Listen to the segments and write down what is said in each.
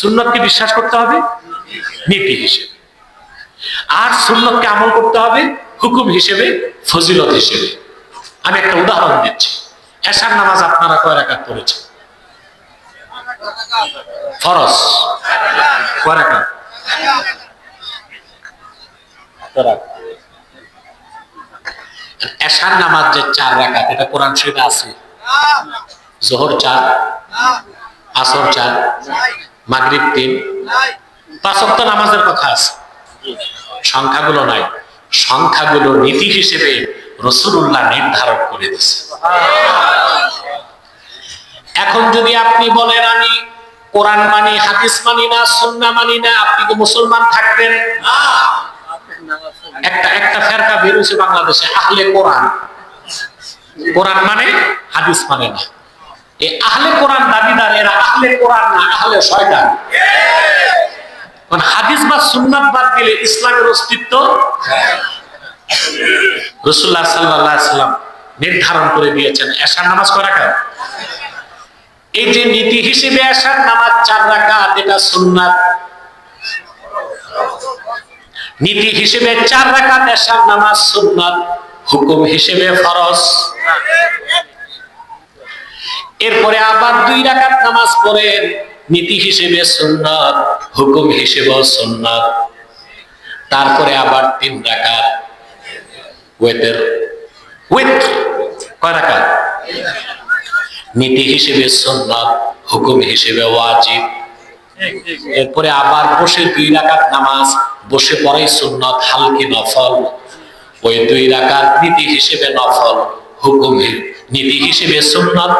সুন্নতকে বিশ্বাস করতে হবে, নীতি হিসেবে। আর সুন্নতকে আমল করতে হবে হুকুম হিসেবে, ফজিলত হিসেবে। আমি একটা উদাহরণ দিচ্ছি। এশার নামাজ আপনারা কয় রাকাত পড়েছেন? ফরজ। কয় রাকাত? এশার নামাজ যে চার রাকাত, এটা কোরআন শরীফে আছে? জোহর চার? আসর চার? মাগরিব তিন। পাঁচ ওয়াক্ত নামাজের কথা আছে। সংখ্যাগুলো নাই। সংখ্যাগুলো নীতি হিসেবে রসুল্লাহ নির্ধারণ করে দিচ্ছে এখন যদি আপনি বলেন, আমি কোরআন মানি, হাদিস মানি না, সুন্না মানি না, আপনি কি মুসলমান থাকবেন? একটা একটা ফেরকা বেরোছে বাংলাদেশে, আহলে কোরআন। কোরআন মানে হাদিস মানে না। আহলে কোরআন দাবিদার, এরা আহলে কোরআন না আহলে শয়তান। হাদিস বা সুন্নাত বাদ দিলে ইসলামের অস্তিত্ব? রসুল্লাহ সাল্লাহ সাল্লাম নির্ধারণ করে দিয়েছেন, এশার নামাজ কয় রাকাত? এই যে নীতি হিসেবে এশার নামাজ চার রাকাত, এটা সুন্নাত। নীতি হিসেবে চার রাকাত, এশার নামাজ সুন্নাত। হুকুম হিসেবে ফরজ। এরপরে আবার দুই রাকাত নামাজ পড়েন। নীতি হিসেবে সুন্নাত, হুকুম হিসেবে সুন্নাত। তারপরে আবার তিন রাকাত। ওয়েতের কয় নীতি হিসেবে সুন্নাত, হুকুম হিসেবে ওয়াজিব। এরপরে আবার বসে দুই নামাজ, বসে পড়াই সুন্নত, হালকি নফল। ওই দুই রাকাত নীতি হিসেবে নফল, হুকুম নীতি হিসেবে সুন্নত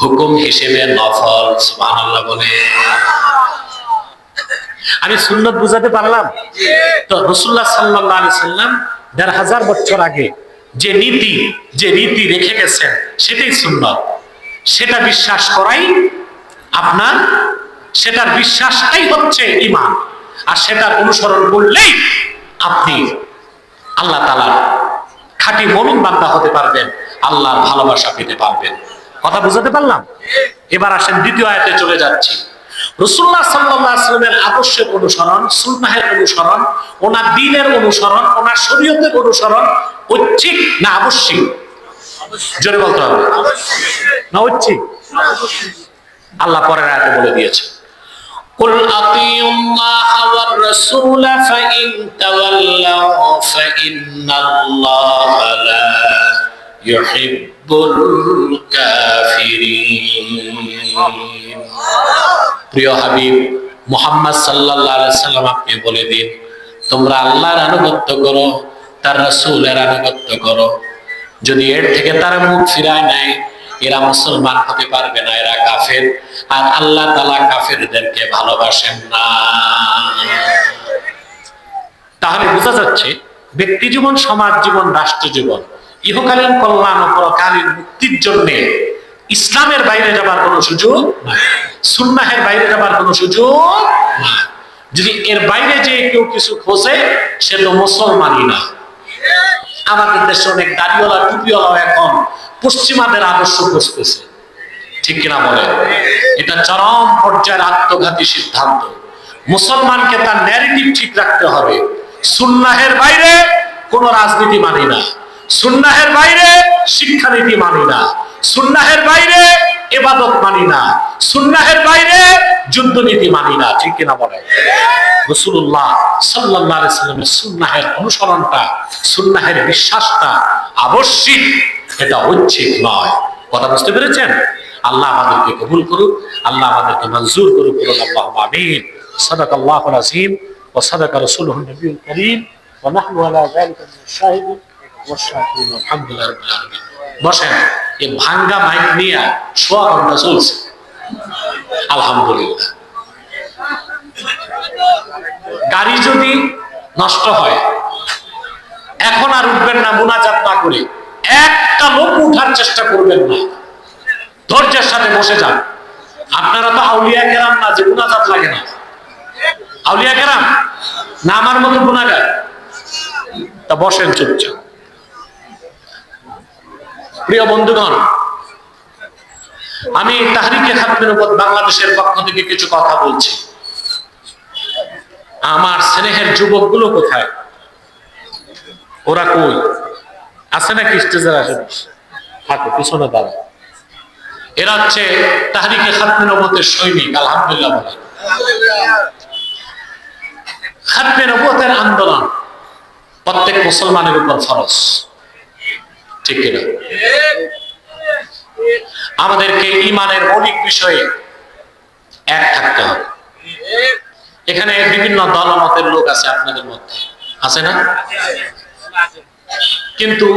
হুকুম হিসেবে নফল, সুবহানাল্লাহ বলে। আমি সুন্নত বুঝাতে পারলাম? তো রসুল্লাহ সাল্লাহ আলি সাল্লাম দেড় হাজার বছর আগে যে নীতি, যে রীতি রেখে গেছেন, সেটাই সুন্নত। সেটা বিশ্বাস করাই আপনার, সেটার বিশ্বাসটাই হচ্ছে ইমান আর সেটার অনুসরণ করলেই আপনি আল্লাহ তালার খাঁটি মমিন বান্দা হতে পারবেন, আল্লাহর ভালোবাসা পেতে পারবেন। কথা বুঝাতে পারলাম এবার আসেন দ্বিতীয় আয়াতে চলে যাচ্ছি রসুল্লাহ সাল্লামের আদর্শের অনুসরণ সুন্নাহের অনুসরণ ওনার দিনের অনুসরণ ওনার শরীয়তের অনুসরণ ঐচ্ছিক না আবশ্যিক জোরে বলতে হবে না ঐচ্ছিক আল্লাহ পরের আয়াতে বলে দিয়েছে قل أطيعوا الله والرسول فإن تولوا فإن الله لا يحب الكافرين প্রিয় হাবিব, মোহাম্মদ আলাইহি সাল্লাম আপনি বলে দিন, তোমরা আল্লাহর আনুগত্য করো, তার রাসূলের আনুগত্য করো। যদি এর থেকে তারা মুখ ফিরায় নেয়, এরা মুসলমান হতে পারবে না, এরা কাফের। আর আল্লাহ তালা কাফেরদেরকে ভালোবাসেন না। তাহলে বোঝা যাচ্ছে, ব্যক্তি জীবন, সমাজ জীবন, রাষ্ট্র জীবন ইহকালীন কল্যাণ ও পরকালীন মুক্তির জন্য ইসলামের বাইরে যাবার কোনো সুযোগ সুন্নাহের বাইরে যাবার কোনো সুযোগ যদি এর বাইরে যে কেউ কিছু খোঁজে, সে তো মুসলমানই না। আমাদের দেশে অনেক দাড়িওয়ালা টুপিওয়ালা এখন পশ্চিমাদের আদর্শ খুঁজতেছে। ঠিক কিনা বলে এটা চরম পর্যায়ের আত্মঘাতী সিদ্ধান্ত। মুসলমানকে তার ন্যারেটিভ ঠিক রাখতে হবে। সুন্নাহের বাইরে কোন রাজনীতি মানি না। সুন্নাহের বাইরে শিক্ষানীতি মানি না সুন্নাহের বাইরে এবাদত মানি না সুন্নাহের বাইরে যুদ্ধনীতি মানি না ঠিক কিনা বলে রসুল্লাহ সাল্লাহ সাল্লামের সুন্নাহের অনুসরণটা সুন্নাহের বিশ্বাসটা আবশ্যিক এটা ঐচ্ছিক নয় কথা বুঝতে পেরেছেন আল্লাহ আমাদেরকে কবুল করুক আল্লাহ আমাদেরকে মঞ্জুর করুক বলুন আল্লাহ আমিন صدق الله العظيم وصدق رسوله النبي الكريم ونحن على ذلك من الشاهدين গাড়ি যদি নষ্ট হয়, এখন আর উঠবেন না, মুনাজাত না করে। একটা লোক উঠার চেষ্টা করবেন না। ধৈর্যের সাথে বসে যান। আপনারা তো আউলিয়া কেরাম না, যে গুণাজাত লাগে না। আউলিয়া কেরাম, না আমার মতো গুণাগার। তা বসেন চুপচাপ। প্রিয় বন্ধুগণ, আমি তাহরিকে খাতমের উপর বাংলাদেশের পক্ষ থেকে কিছু কথা বলছি। আমার স্নেহের যুবকগুলো কোথায়? ওরা কই? আছে নাকি স্টেজের আশেপাশে? থাকো, পিছনে দাঁড়া এরা হচ্ছে তাহারিকে খাতমে নবতের সৈনিক, আলহামদুলিল্লাহ বলে। খাতমে আন্দোলন প্রত্যেক মুসলমানের উপর ফরজ। ঠিক কিনা? আমাদেরকে ইমানের মৌলিক বিষয়ে এক থাকতে হবে। এখানে বিভিন্ন দলমতের লোক আছে আপনাদের মধ্যে। আছে না? কিন্তু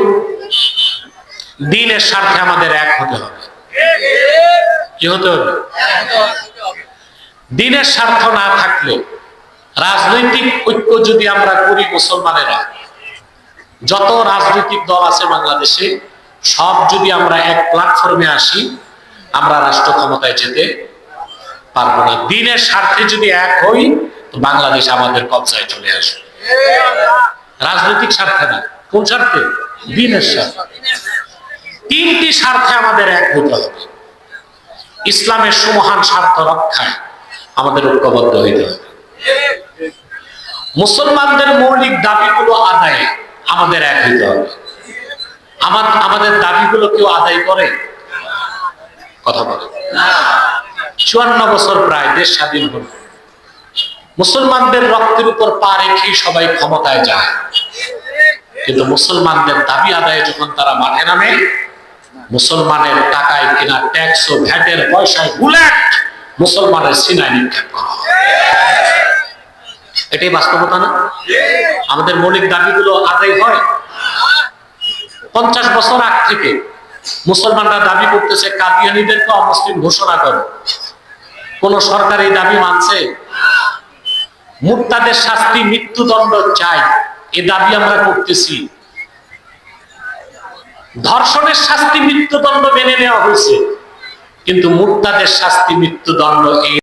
দিনের স্বার্থে আমাদের এক হতে হবে। কি হতে হবে? দিনের স্বার্থ না থাকলে রাজনৈতিক ঐক্য যদি আমরা করি মুসলমানেরা যত রাজনৈতিক দল আছে বাংলাদেশে, সব যদি আমরা এক প্ল্যাটফর্মে আসি, আমরা রাষ্ট্র ক্ষমতায় যেতে পারব না। দিনের স্বার্থে যদি এক হই, তো বাংলাদেশ আমাদের কবজায় চলে আসবে। রাজনৈতিক স্বার্থে না। কোন স্বার্থে? দিনের স্বার্থে। তিনটি স্বার্থে আমাদের এক হতে হবে। ইসলামের সুমহান স্বার্থ রক্ষায় আমাদের ঐক্যবদ্ধ হইতে হবে। মুসলমানদের মৌলিক দাবিগুলো আদায়ে আমাদের এক আমার, আমাদের দাবিগুলো কেউ আদায় করে? কথা বলে। চুয়ান্ন বছর প্রায় দেশ স্বাধীন হল। মুসলমানদের রক্তের উপর পা রেখেই সবাই ক্ষমতায় যায়। কিন্তু মুসলমানদের দাবি আদায়ে যখন তারা মাঠে নামে, মুসলমানের টাকায় কিনা ট্যাক্স ও ভ্যাটের পয়সায় বুলেট মুসলমানের সিনায় নিক্ষেপ করা হয়। এটাই বাস্তবতা না? আমাদের মৌলিক দাবিগুলো আদায় হয়। পঞ্চাশ বছর আগ থেকে মুসলমানরা দাবি করতেছে, কাদিয়ানিদেরকে অমুসলিম ঘোষণা করো। কোন সরকার এই দাবি মানছে? মুক্তাদের শাস্তি মৃত্যুদণ্ড চাই। এ দাবি আমরা করতেছি। ধর্ষণের শাস্তি মৃত্যুদণ্ড মেনে নেওয়া হয়েছে। কিন্তু মুক্তাদের শাস্তি মৃত্যুদণ্ড এই